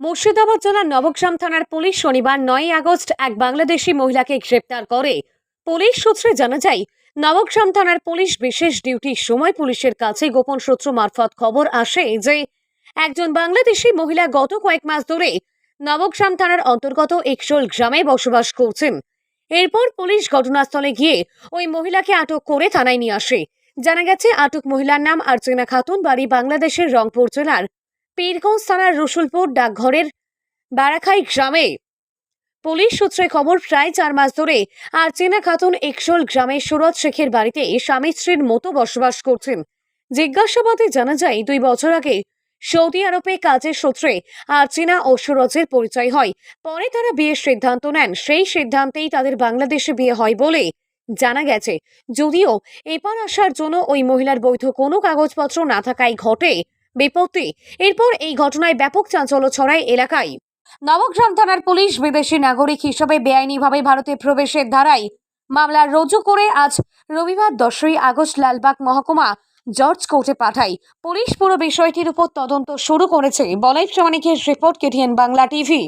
মুর্শিদাবাদ জেলার নবগ্রাম থানার পুলিশ শনিবার নয় আগস্ট এক বাংলাদেশি মহিলাকে গ্রেপ্তার করে। পুলিশ সূত্রে জানা যায়, নবগ্রাম থানার পুলিশ বিশেষ ডিউটির সময় পুলিশের কাছে গোপন সূত্র মারফত খবর আসে যে, একজন বাংলাদেশি মহিলা গত কয়েক মাস ধরে নবগ্রাম থানার অন্তর্গত একশোল গ্রামে বসবাস করছেন। এরপর পুলিশ ঘটনাস্থলে গিয়ে ওই মহিলাকে আটক করে থানায় নিয়ে আসে। জানা গেছে, আটক মহিলার নাম আর্চেনা খাতুন, বাড়ি বাংলাদেশের রংপুর জেলার পীরগঞ্জ থানার রসুলপুর ডাকঘরের বারাখাই গ্রামে। পুলিশ সূত্রে খবর, প্রায় চার মাস ধরে আর চেনা খাতুন একশোল গ্রামের সুরজ শেখের বাড়িতে স্বামী স্ত্রীর মতো বসবাস করছেন। জিজ্ঞাসাবাদে জানা যায়, দুই বছর আগে সৌদি আরবে কাজের সূত্রে আর্চেনা ও সুরজের পরিচয় হয়। পরে তারা বিয়ের সিদ্ধান্ত নেন, সেই সিদ্ধান্তেই তাদের বাংলাদেশে বিয়ে হয় বলে জানা গেছে। যদিও এপার আসার জন্য ওই মহিলার বৈধ কোনো কাগজপত্র না থাকায় ঘটে বিপত্তি। এরপর এই ঘটনায় ব্যাপক চাঞ্চল্য ছড়ায় এলাকায়। নবগ্রাম থানার পুলিশ বিদেশি নাগরিক হিসেবে বেআইনিভাবে ভারতে প্রবেশের ধারায় মামলা রুজু করে আজ রবিবার দশই আগস্ট লালবাগ মহকুমা জর্জ কোর্টে পাঠায়। পুলিশ পুরো বিষয়টির উপর তদন্ত শুরু করেছে বলাই সমানিকের রিপোর্ট কেটিএন বাংলা টিভি।